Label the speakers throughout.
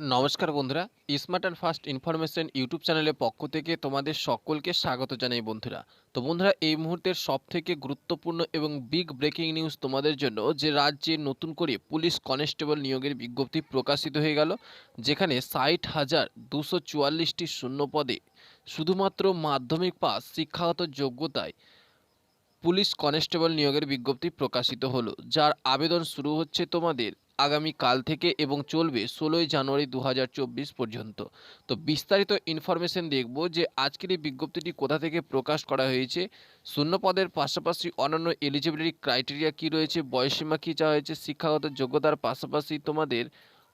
Speaker 1: নমস্কার বন্ধুরা, smart and fast information YouTube চ্যানেলের পক্ষ থেকে তোমাদের সকলকে স্বাগত জানাই বন্ধুরা। তো বন্ধুরা, এই মুহূর্তের সব থেকে গুরুত্বপূর্ণ এবং বিগ ব্রেকিং নিউজ তোমাদের জন্য যে রাজ্যে নতুন করে পুলিশ কনস্টেবল নিয়োগের বিজ্ঞপ্তি প্রকাশিত হয়ে গেল, যেখানে ষাট হাজার দুশো চুয়াল্লিশটি শূন্য পদে শুধুমাত্র মাধ্যমিক পাস, শিক্ষাগত যোগ্যতায় পুলিশ কনস্টেবল নিয়োগের বিজ্ঞপ্তি প্রকাশিত হলো। যার আবেদন শুরু হচ্ছে তোমাদের আগামী কাল থেকে এবং চলবে ষোলোই জানুয়ারি দু হাজার চব্বিশ পর্যন্ত। তো বিস্তারিত ইনফরমেশন দেখব যে আজকের এই বিজ্ঞপ্তিটি কোথা থেকে প্রকাশ করা হয়েছে। শূন্য পদের পাশাপাশি অন্যান্য এলিজিবিলিটি ক্রাইটেরিয়া কী রয়েছে বয়সীমা কী চাওয়া হয়েছে, শিক্ষাগত যোগ্যতার পাশাপাশি তোমাদের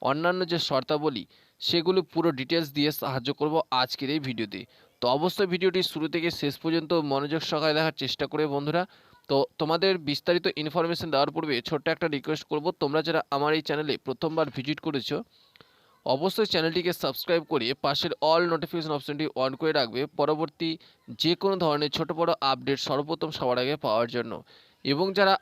Speaker 1: অন্যান্য যে শর্তাবলী, সেগুলো পুরো ডিটেলস দিয়ে সাহায্য করব আজকের এই ভিডিওতে। তো অবশ্যই ভিডিওটি শুরু থেকে শেষ পর্যন্ত মনোযোগ সহকারে দেখার চেষ্টা করে বন্ধুরা। তো তোমাদের বিস্তারিত ইনফরমেশন দেওয়ার পূর্বে ছোট্ট একটা রিকোয়েস্ট করব। তোমরা যারা আমার এই চ্যানেলে প্রথমবার ভিজিট করেছ, অবশ্যই চ্যানেলটিকে সাবস্ক্রাইব করে পাশের অল নোটিফিকেশন অপশনটি অন করে রাখবে পরবর্তী যে কোনো ধরনের ছোট বড় আপডেট সর্বপ্রথম সবার আগে পাওয়ার জন্য। এবং যারা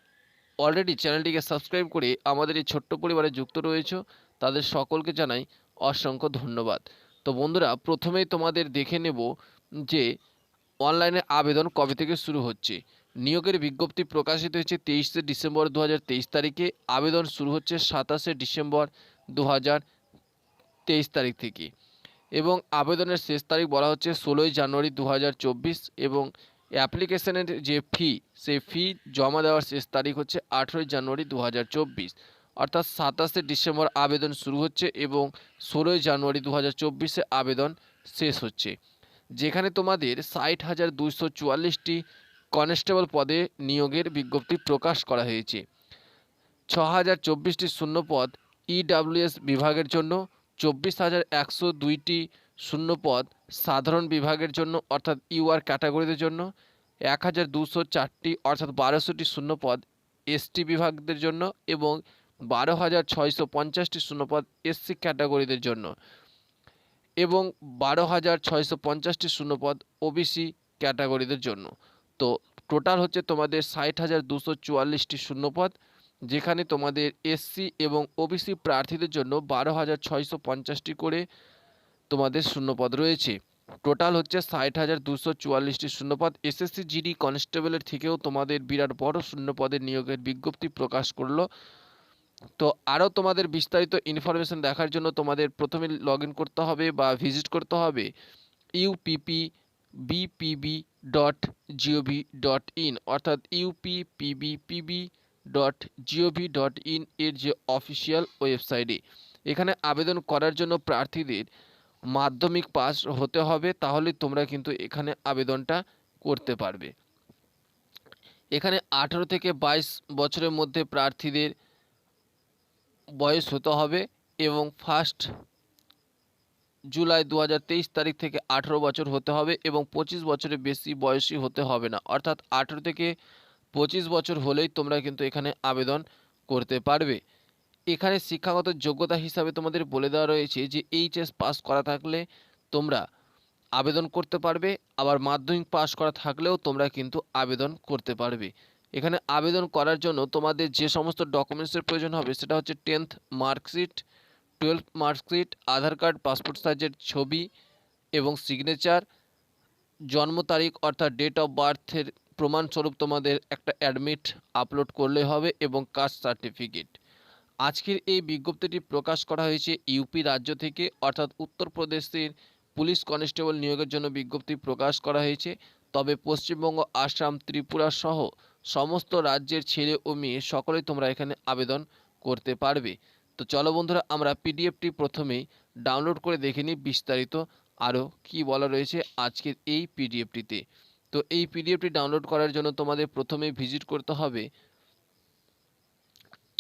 Speaker 1: অলরেডি চ্যানেলটিকে সাবস্ক্রাইব করে আমাদের এই ছোট্ট পরিবারে যুক্ত রয়েছে, তাদের সকলকে জানাই অসংখ্য ধন্যবাদ। তো বন্ধুরা, প্রথমেই তোমাদের দেখে নেব যে অনলাইনে আবেদন কবে থেকে শুরু হচ্ছে। নিয়োগের বিজ্ঞপ্তি প্রকাশিত হয়েছে তেইশে ডিসেম্বর দু হাজার তেইশ তারিখে। আবেদন শুরু হচ্ছে সাতাশে ডিসেম্বর দু তারিখ থেকে এবং আবেদনের শেষ তারিখ বলা হচ্ছে ষোলোই জানুয়ারি দু হাজার চব্বিশ এবং অ্যাপ্লিকেশনের যে ফি, সেই ফি জমা দেওয়ার শেষ তারিখ হচ্ছে আঠেরোই জানুয়ারি দু হাজার চব্বিশ। অর্থাৎ সাতাশে ডিসেম্বর আবেদন শুরু হচ্ছে এবং ষোলোই জানুয়ারি দু চব্বিশে আবেদন শেষ হচ্ছে। যেখানে তোমাদের ষাট হাজার দুশো চুয়াল্লিশটি কনস্টেবল পদে নিয়োগের বিজ্ঞপ্তি প্রকাশ করা হয়েছে। ছ হাজার চব্বিশটি শূন্যপদ ইডাব্লিউএস বিভাগের জন্য, চব্বিশ হাজার একশো দুইটি শূন্যপদ সাধারণ বিভাগের জন্য, অর্থাৎ ইউআর ক্যাটাগরিদের জন্য এক হাজার দুশো চারটি, অর্থাৎ বারোশোটি শূন্যপদ এসটি বিভাগদের জন্য এবং বারো হাজার ছয়শো পঞ্চাশটি শূন্যপদ এসসি ক্যাটাগরিদের জন্য এবং বারো হাজার ছয়শো পঞ্চাশটি শূন্যপদ ওবিসি ক্যাটাগরিদের জন্য। তো টোটাল হচ্ছে তোমাদের ষাট হাজার দুশো চুয়াল্লিশটি শূন্যপদ, যেখানে তোমাদের এসসি এবং ওবিসি প্রার্থীদের জন্য বারো হাজার ছয়শো পঞ্চাশটি করে তোমাদের শূন্যপদ রয়েছে। টোটাল হচ্ছে ষাট হাজার দুশো চুয়াল্লিশটি শূন্যপদ। এসএসসি, জিডি, কনস্টেবলের থেকেও তোমাদের বিরাট বড় শূন্যপদের নিয়োগের বিজ্ঞপ্তি প্রকাশ করল। তো আরও তোমাদের বিস্তারিত ইনফরমেশন দেখার জন্য তোমাদের প্রথমে লগ করতে হবে বা ভিজিট করতে হবে। UPP BPB dot GOV dot in অর্থাৎ UP PB PB dot GOV dot in এর যে অফিসিয়াল ওয়েবসাইটে এখানে আবেদন করার জন্য প্রার্থীদের মাধ্যমিক পাস হতে হবে, তাহলে তোমরা কিন্তু এখানে আবেদনটা করতে পারবে। এখানে আঠেরো থেকে বাইশ বছরের মধ্যে প্রার্থীদের বয়স হতে হবে এবং ফার্স্ট জুলাই দু হাজার তেইশ তারিখ থেকে আঠেরো বছর হতে হবে এবং পঁচিশ বছরের বেশি বয়সী হতে হবে না। অর্থাৎ আঠেরো থেকে পঁচিশ বছর হলেই তোমরা কিন্তু এখানে আবেদন করতে পারবে। এখানে শিক্ষাগত যোগ্যতা হিসাবে তোমাদের বলে দেওয়া রয়েছে যে এইচএস পাস করা থাকলে তোমরা আবেদন করতে পারবে, আবার মাধ্যমিক পাস করা থাকলেও তোমরা কিন্তু আবেদন করতে পারবে। এখানে আবেদন করার জন্য তোমাদের যে সমস্ত ডকুমেন্টসের প্রয়োজন হবে সেটা হচ্ছে tenth marksheet twelfth marksheet, Aadhaar card, passport সাইজের ছবি এবং সিগনেচার জন্ম তারিখ অর্থাৎ ডেট অফ বার্থের প্রমাণস্বরূপ তোমাদের একটা অ্যাডমিট আপলোড করলে হবে এবং কাস্ট সার্টিফিকেট আজকের এই বিজ্ঞপ্তিটি প্রকাশ করা হয়েছে ইউপি রাজ্য থেকে, অর্থাৎ উত্তরপ্রদেশের পুলিশ কনস্টেবল নিয়োগের জন্য বিজ্ঞপ্তি প্রকাশ করা হয়েছে। তবে পশ্চিমবঙ্গ, আসাম, ত্রিপুরা সহ সমস্ত রাজ্যের ছেলে ও মেয়ে সকলেই তোমরা এখানে আবেদন করতে পারবে। তো চলো বন্ধুরা, আমরা পিডিএফটি প্রথমেই ডাউনলোড করে দেখে নিই বিস্তারিত আরও কি বলা রয়েছে আজকের এই পিডিএফটিতে। তো এই পিডিএফটি ডাউনলোড করার জন্য তোমাদের প্রথমেই ভিজিট করতে হবে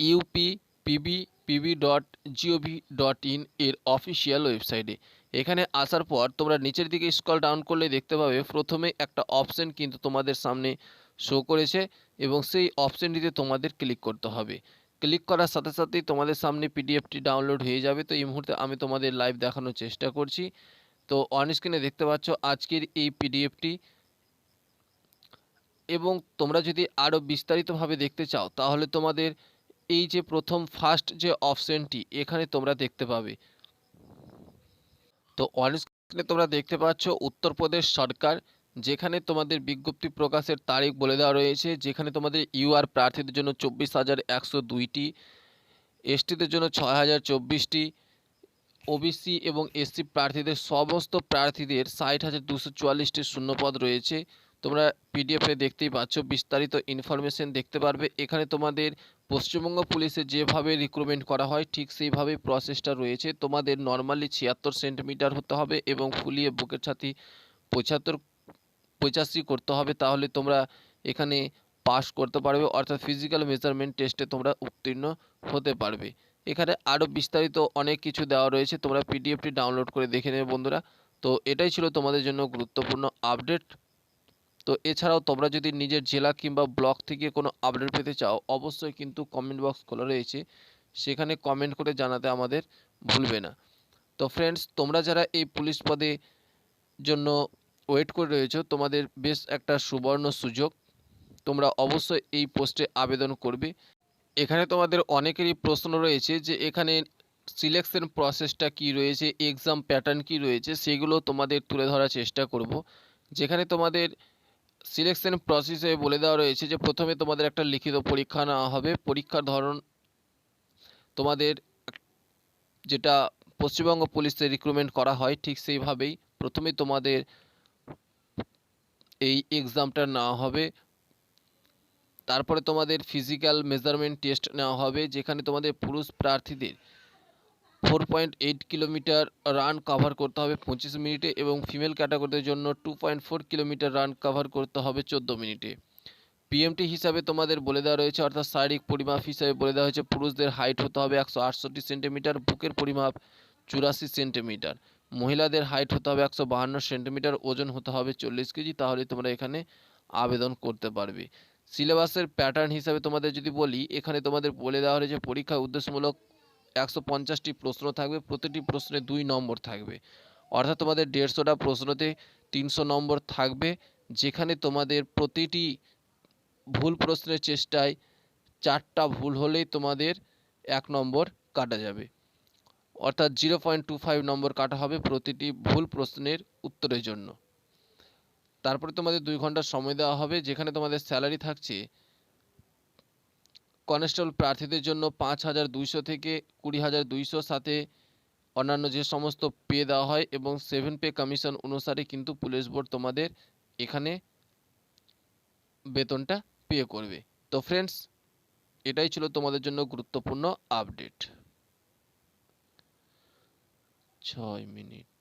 Speaker 1: UP PB PB dot GOV dot in এর অফিসিয়াল ওয়েবসাইটে এখানে আসার পর তোমরা নিচের দিকে স্ক্রল ডাউন করলে দেখতে পাবে প্রথমে একটা অপশন কিন্তু তোমাদের সামনে শো করেছে এবং সেই অপশনটিতে তোমাদের ক্লিক করতে হবে। ক্লিক করার সাথে সাথেই তোমাদের সামনে পিডিএফটি ডাউনলোড হয়ে যাবে। তো এই মুহূর্তে আমি তোমাদের লাইভ দেখানোর চেষ্টা করছি। তো অন স্ক্রিনে দেখতে পাচ্ছ আজকের এই পিডিএফটি। এবং তোমরা যদি আরও বিস্তারিতভাবে দেখতে চাও, তাহলে তোমাদের এই যে প্রথম ফার্স্ট যে অপশনটি এখানে তোমরা দেখতে পাবে। তো অন স্ক্রিনে তোমরা দেখতে পাচ্ছ উত্তরপ্রদেশ সরকার যেখানে তোমাদের বিজ্ঞপ্তি প্রকাশের তারিখ বলে দেওয়া রয়েছে, যেখানে তোমাদের ইউআর প্রার্থীদের জন্য চব্বিশ হাজার একশো দুইটি, এসটিদের জন্য ছয় হাজার চব্বিশটি, ওবিসি এবং এসসি প্রার্থীদের সমস্ত প্রার্থীদের ষাট হাজার দুশো চুয়াল্লিশটি শূন্যপদ রয়েছে। তোমরা পিডিএফে দেখতেই পাচ্ছ, বিস্তারিত ইনফরমেশন দেখতে পারবে। এখানে তোমাদের পশ্চিমবঙ্গ পুলিশে যেভাবে রিক্রুটমেন্ট করা হয়, ঠিক সেইভাবেই প্রসেসটা রয়েছে। তোমাদের নর্মালি ছিয়াত্তর সেন্টিমিটার হতে হবে এবং ফুলিয়ে বুকের ছাতি পঁচাত্তর পঁচাশি করতে হবে, তাহলে তোমরা এখানে পাস করতে পারবে, অর্থাৎ ফিজিক্যাল মেজারমেন্ট টেস্টে তোমরা উত্তীর্ণ হতে পারবে। এখানে আরও বিস্তারিত অনেক কিছু দেওয়া রয়েছে, তোমরা পিডিএফটি ডাউনলোড করে দেখে নেবে বন্ধুরা। তো এটাই ছিল তোমাদের জন্য গুরুত্বপূর্ণ আপডেট তো এছাড়াও তোমরা যদি নিজের জেলা কিংবা ব্লক থেকে কোনো আপডেট পেতে চাও, অবশ্যই কিন্তু কমেন্ট বক্স খোলা রয়েছে। সেখানে কমেন্ট করে জানাতে আমাদের ভুলবে না। তো ফ্রেন্ডস তোমরা যারা এই পুলিশ পদে জন্য ওয়েট করে রয়েছো, তোমাদের বেশ একটা সুবর্ণ সুযোগ। তোমরা অবশ্যই এই পোস্টে আবেদন করবে। এখানে তোমাদের অনেকেরই প্রশ্ন রয়েছে যে, এখানে সিলেকশন প্রসেসটা কি রয়েছে এক্সাম প্যাটার্ন কি রয়েছে, সেগুলো তোমাদের তুলে ধরার চেষ্টা করব। যেখানে তোমাদের সিলেকশন প্রসেসে বলে দেওয়া রয়েছে যে, প্রথমে তোমাদের একটা লিখিত পরীক্ষা নেওয়া হবে। পরীক্ষার ধরন তোমাদের যেটা পশ্চিমবঙ্গ পুলিশে রিক্রুটমেন্ট করা হয়, ঠিক সেইভাবেই প্রথমে তোমাদের এই এক্সামটা নেওয়া হবে। তারপরে তোমাদের ফিজিক্যাল মেজারমেন্ট টেস্ট নেওয়া হবে, যেখানে তোমাদের পুরুষ প্রার্থীদের four point eight kilometre run cover করতে হবে পঁচিশ মিনিটে এবং ফিমেল ক্যাটাগরির জন্য two point four kilometre run cover করতে হবে চোদ্দ মিনিটে। পিএমটি হিসাবে তোমাদের বলে দেওয়া রয়েছে, অর্থাৎ শারীরিক পরিমাপ হিসাবে বলে দেওয়া হয়েছে, পুরুষদের হাইট হতে হবে একশো আটষট্টি সেন্টিমিটার বুকের পরিমাপ চুরাশি সেন্টিমিটার মহিলাদের হাইট হতে হবে একশো বাহান্ন সেন্টিমিটার ওজন হতে হবে চল্লিশ কেজি, তাহলে তোমরা এখানে আবেদন করতে পারবে। সিলেবাসের প্যাটার্ন হিসাবে তোমাদের যদি বলি, এখানে তোমাদের বলে দেওয়া হয়েছে পরীক্ষা উদ্দেশ্যমূলক একশো পঞ্চাশটি প্রশ্ন থাকবে, প্রতিটি প্রশ্নে দুই নম্বর থাকবে। অর্থাৎ তোমাদের দেড়শোটা প্রশ্নতে তিনশো নম্বর থাকবে, যেখানে তোমাদের প্রতিটি ভুল প্রশ্নের চেষ্টায় চারটা ভুল হলেই তোমাদের এক নম্বর কাটা যাবে। অর্থাৎ zero point two five number কাটা হবে প্রতিটি ভুল প্রশ্নের উত্তরের জন্য। তারপরে তোমাদের দুই ঘণ্টা সময় দেওয়া হবে, যেখানে তোমাদের স্যালারি থাকছে কনস্টেবল প্রার্থীদের জন্য পাঁচ হাজার দুইশো থেকে কুড়ি হাজার দুইশো, সাথে অন্যান্য যে সমস্ত পে দেওয়া হয় এবং সেভেন পে কমিশন অনুসারে কিন্তু পুলিশ বোর্ড তোমাদের এখানে বেতনটা পে করবে। তো ফ্রেন্ডস এটাই ছিল তোমাদের জন্য গুরুত্বপূর্ণ আপডেট ছয় মিনিট।